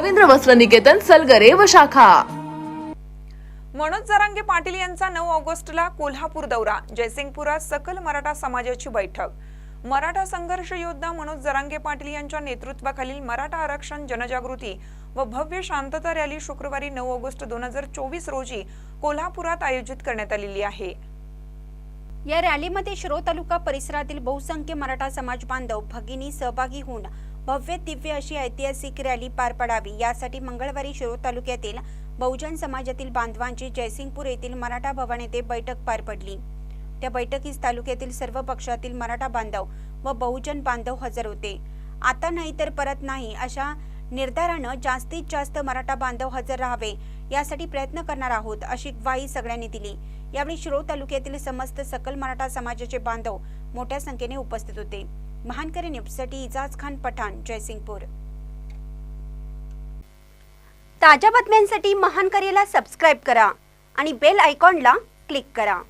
रवींद्र वस्त्र निकेतन सलगरे व शाखा. मनोज जरांगे पाटील यांचा नऊ ऑगस्टला कोल्हापूर दौरा जयसिंगपुरात सकल मराठा समाजाची बैठक. मराठा संघर्ष योद्धा मनोज जरांगे पाटील यांच्या नेतृत्वाखालील मराठा आरक्षण जनजागृती व भव्य शांतता रॅली शुक्रवारी नऊ ऑगस्ट दोन हजार चोवीस रोजी कोल्हापुरात आयोजित करण्यात आलेली आहे. या रॅलीमध्ये शिरो तालुका परिसरातील बहुसंख्य मराठा समाज बांधव भगिनी सहभागी होऊन भव्य दिव्य अशी ऐतिहासिक रॅली पार पडावी. यासाठी मंगळवारी शिरो तालुक्यातील बहुजन समाजातील बांधवांची जयसिंगपूर येथील मराठा भवन येथे बैठक पार पडली. त्या बैठकीस तालुक्यातील सर्व पक्षातील मराठा बांधव व बहुजन बांधव हजर होते. आता नाही तर परत नाही अशा निर्धारानं जास्तीत जास्त मराठा बांधव हजर राहावे यासाठी प्रयत्न करणार आहोत अशी ग्वाही सगळ्यांनी दिली. यावेळी शिरोळ तालुक्यातील समस्त सकल मराठा समाजाचे बांधव मोठ्या संख्येने उपस्थित होते. महानकरी न्यूजसाठी इजाज खान पठाण जयसिंगपूर. ताज्या बातम्यांसाठी महानकरीला सबस्क्राईब करा आणि बेल आयकॉनला क्लिक करा.